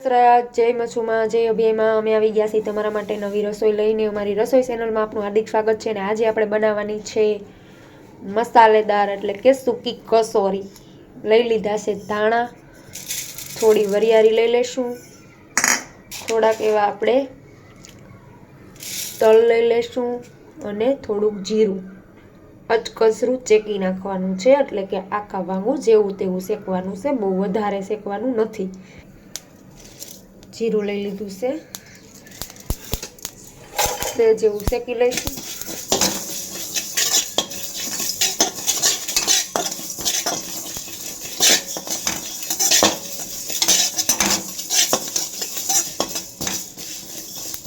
જય મચુમાં જય અભિયમાં, અમે આવી ગયા છીએ તમારા માટે નવી રસોઈ લઈને. અમારી રસોઈ ચેનલમાં આપનું હાર્દિક સ્વાગત છે અને આજે આપણે બનાવવાની છે મસાલેદાર એટલે કે સૂકી કસોરી. લઈ લીધા છે ધાણા. થોડી વરિયાળી લઈ લેશું. થોડાક એવા આપણે તલ લઈ લેશું અને થોડુંક જીરું. અચકસરું ચેકી નાખવાનું છે એટલે કે આખા વાંગું જેવું તેવું શેકવાનું છે. બહુ વધારે શેકવાનું નથી. જીરું લઈ લીધું છે. તે જેવું શેકી લઈશું.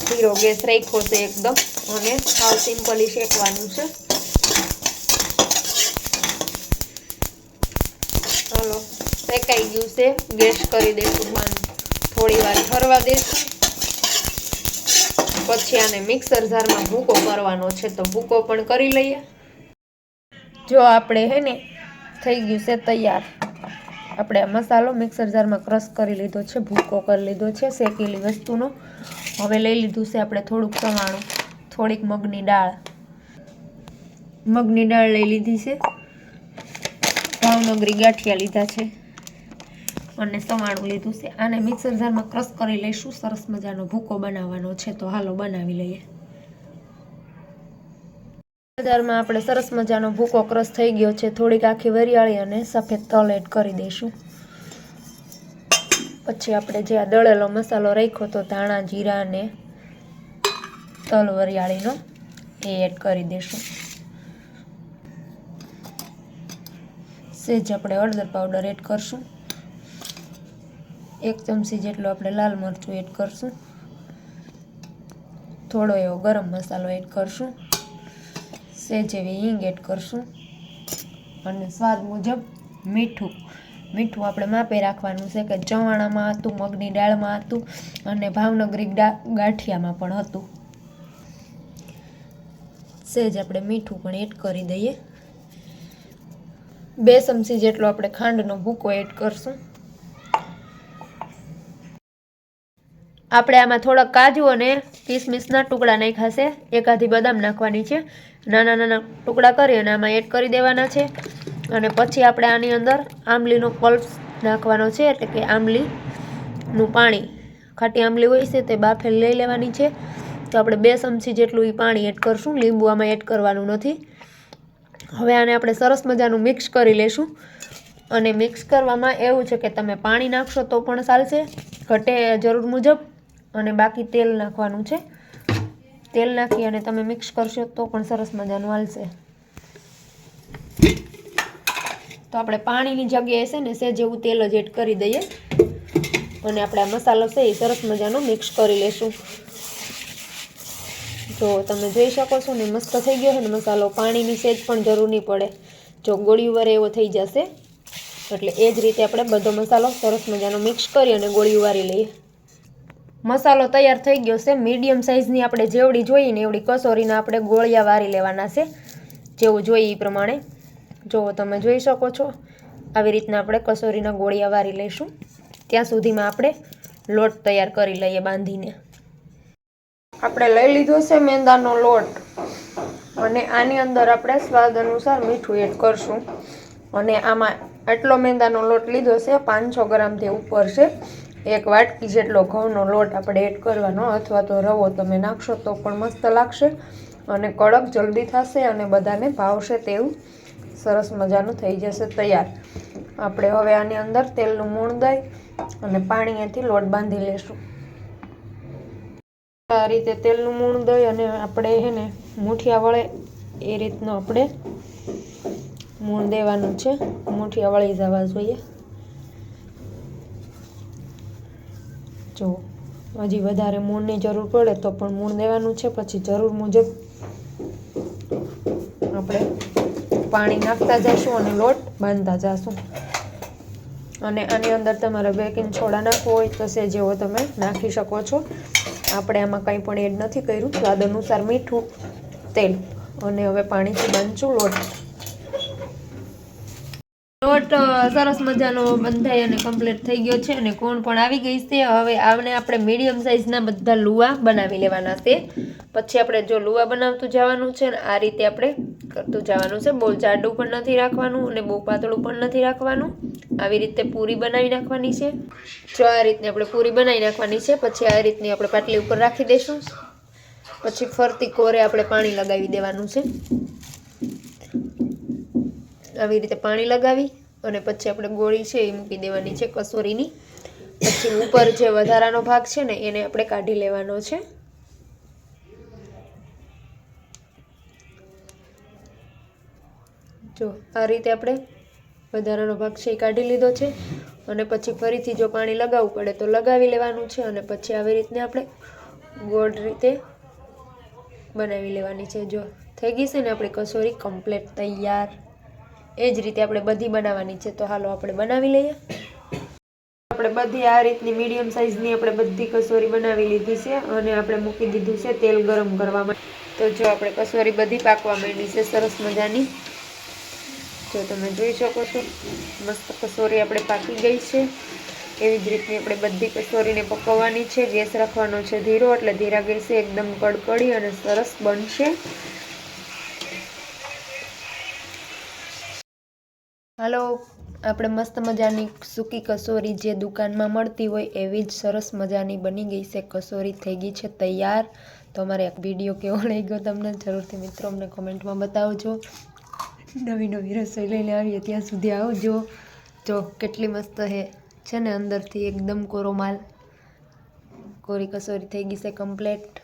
જીરો ગેસ રાખ્યો છે એકદમ અને સાવ સિમ્પલી શેકવાનું છે. ચાલો શેકાઈ ગયું છે. ગેસ કરી દઈશું બંધ થોડી વાર ઠરવા દેશું. પછી આને મિક્સર જારમાં ભૂકો કરવાનો છે તો ભૂકો પણ કરી લઈએ. જો આપણે હે ને થઈ ગયું છે તૈયાર. આપણે આ મસાલો મિક્સર જારમાં ક્રશ કરી લીધો છે, ભૂકો કરી લીધો છે, શેકેલી વસ્તુનો. હવે લઈ લીધું છે આપણે થોડુંક ચવાણું, થોડીક મગની દાળ. મગની દાળ લઈ લીધી છે. ભાવનગરી ગાંઠિયા લીધા છે. અને સવાણું લીધું છે. આને મિક્સર જારમાં ક્રશ કરી લઈશું. સરસ મજાનો ભૂકો બનાવવાનો છે. તો હાલો બનાવી લઈએ. બજારમાં આપણે સરસ મજાનો ભૂકો ક્રશ થઈ ગયો છે. થોડીક આખી વરિયાળી અને સફેદ તલ એડ કરી દઈશું. પછી આપણે જે આ દળેલો મસાલો રાખ્યો તો ધાણા, જીરા અને તલ વરિયાળીનો એ એડ કરી દઈશું. સેજ આપણે હળદર પાવડર એડ કરશું. એક ચમચી જેટલો આપણે લાલ મરચું એડ કરશું. થોડો એવો ગરમ મસાલો એડ કરશું. સેજ એવી હિંગ એડ કરશું. અને સ્વાદ મુજબ મીઠું. મીઠું આપણે માપે રાખવાનું છે કે ચવાણામાં હતું, મગની દાળમાં હતું અને ભાવનગરી ગાંઠિયામાં પણ હતું. સેજ આપણે મીઠું પણ એડ કરી દઈએ. બે ચમચી જેટલો આપણે ખાંડનો ભૂકો એડ કરશું. આપણે આમાં થોડાક કાજુ અને કિસમિસના ટુકડા નાખ્યા છે. એકાદી બદામ નાખવાની છે. નાના નાના ટુકડા કરી અને આમાં એડ કરી દેવાના છે. અને પછી આપણે આની અંદર આંબલીનો પલ્પ નાખવાનો છે, એટલે કે આંબલીનું પાણી. ખાટી આંબલી હોય છે તે બાફેલ લઈ લેવાની છે. તો આપણે બે ચમચી જેટલું એ પાણી એડ કરશું. લીંબુ આમાં એડ કરવાનું નથી. હવે આને આપણે સરસ મજાનું મિક્સ કરી લેશું. અને મિક્સ કરવામાં એવું છે કે તમે પાણી નાખશો તો પણ ચાલશે. ઘટે જરૂર મુજબ. અને બાકી તેલ નાખવાનું છે. તેલ નાખી અને તમે મિક્સ કરશો તો પણ સરસ મજાનું હાલશે. તો આપણે પાણીની જગ્યાએ છે ને સેજ જેવું તેલ જ એડ કરી દઈએ. અને આપણે આ મસાલો છે એ સરસ મજાનો મિક્સ કરી લેશું. જો તમે જોઈ શકો છો ને મસ્ત થઈ ગયો છે ને મસાલો. પાણીની સેજ પણ જરૂર નહીં પડે. જો ગોળીયું ઉવારે એવો થઈ જશે. એટલે એ જ રીતે આપણે બધો મસાલો સરસ મજાનો મિક્સ કરી અને ગોળીયું વારી લઈએ. મસાલો તૈયાર થઈ ગયો છે. મીડિયમ સાઇઝની આપણે જેવડી જોઈએ ને એવડી કસોરીના આપણે ગોળિયા વારી લેવાના છે. જેવું જોઈએ એ પ્રમાણે. જો તમે જોઈ શકો છો, આવી રીતના આપણે કસોરીના ગોળિયા વારી લઈશું. ત્યાં સુધીમાં આપણે લોટ તૈયાર કરી લઈએ બાંધીને. આપણે લઈ લીધો છે મેંદાનો લોટ. અને આની અંદર આપણે સ્વાદ અનુસાર મીઠું એડ કરશું. અને આમાં આટલો મેંદાનો લોટ લીધો છે, પાંચસો ગ્રામથી ઉપર છે. એક વાટકી જેટલો ઘઉંનો લોટ આપણે એડ કરવાનો, અથવા તો રવો તમે નાખશો તો પણ મસ્ત લાગશે અને કડક જલ્દી થશે અને બધાને ભાવશે તેવું સરસ મજાનું થઈ જશે તૈયાર. આપણે હવે આની અંદર તેલનું મૂણ દઈ અને પાણીએથી લોટ બાંધી લેશું. આ રીતે તેલનું મૂણ દઈ અને આપણે હે ને મૂઠિયા વળે એ રીતનું આપણે મૂણ દેવાનું છે. મૂઠિયા વળી જવા જોઈએ. જો, હજી વધારે મૂળની જરૂર પડે તો પણ મૂળ દેવાનું છે, પછી જરૂર મુજબ આપણે પાણી નાખતા જઈશું અને લોટ બાંધતા જઈશું. અને આની અંદર તમારે બેકિંગ સોડા નાખવો હોય તો સે જેવો તમે નાખી શકો છો. આપણે આમાં કંઈ પણ એડ નથી કર્યું. સ્વાદ અનુસાર મીઠું, તેલ અને હવે પાણીથી બાંધશું લોટ. લોટ સરસ મજાનો બંધાઈ અને કમ્પ્લીટ થઈ ગયો છે અને કોણ પણ આવી ગઈ છે. હવે આને આપણે મીડિયમ સાઇઝના બધા લુવા બનાવી લેવાના છે. પછી આપણે જો લુવા બનાવતું જવાનું છે ને, આ રીતે આપણે કરતું જવાનું છે. બહુ જાડું પણ નથી રાખવાનું અને બહુ પાતળું પણ નથી રાખવાનું. આવી રીતે પૂરી બનાવી નાખવાની છે. જો આ રીતની આપણે પૂરી બનાવી નાખવાની છે, પછી આ રીતની આપણે પાટલી ઉપર રાખી દઈશું પછી ફરતી કોરે આપણે પાણી લગાવી દેવાનું છે. આવી રીતે પાણી લગાવી અને પછી આપણે ગોળી છે એ મૂકી દેવાની છે કસોરીની. પછી ઉપર જે વધારાનો ભાગ છે ને એને આપણે કાઢી લેવાનો છે. જો આ રીતે આપણે વધારાનો ભાગ છે એ કાઢી લીધો છે અને પછી ફરીથી જો પાણી લગાવવું પડે તો લગાવી લેવાનું છે અને પછી આવી રીતને આપણે ગોળ રીતે બનાવી લેવાની છે. જો થઈ ગઈ છે ને આપણી કસોરી કમ્પ્લીટ, તૈયાર. એ જ રીતે આપણે બધી બનાવવાની છે. તો હાલો આપણે બનાવી લઈએ. આપણે બધી આ રીતની મીડિયમ સાઇઝની આપણે બધી કસોરી બનાવી લીધી છે અને આપણે મૂકી દીધું છે તેલ ગરમ કરવા માટે. તો જો આપણે કસોરી બધી પાકવા માંડી છે, સરસ મજાની. જો તમે જોઈ શકો છો, મસ્ત કસોરી આપણે પાકી ગઈ છે. એવી જ રીતની આપણે બધી કસોરીને પકવવાની છે. ગેસ રાખવાનો છે ધીરો, એટલે ધીરા ગેસે એકદમ કડકડી અને સરસ બનશે. હાલો, આપણે મસ્ત મજાની સૂકી કસોરી જે દુકાનમાં મળતી હોય એવી જ સરસ મજાની બની ગઈ છે. કસોરી થઈ ગઈ છે તૈયાર. તો અમારે એક વીડિયો કેવો લઈ ગયો તમને જરૂરથી મિત્રો અમને કોમેન્ટમાં બતાવજો. નવી નવી રસોઈ લઈને આવીએ ત્યાં સુધી આવજો. જો કેટલી મસ્ત હે, છે ને અંદરથી એકદમ કોરો માલ કોરી કસોરી થઈ ગઈ છે કમ્પ્લેટ.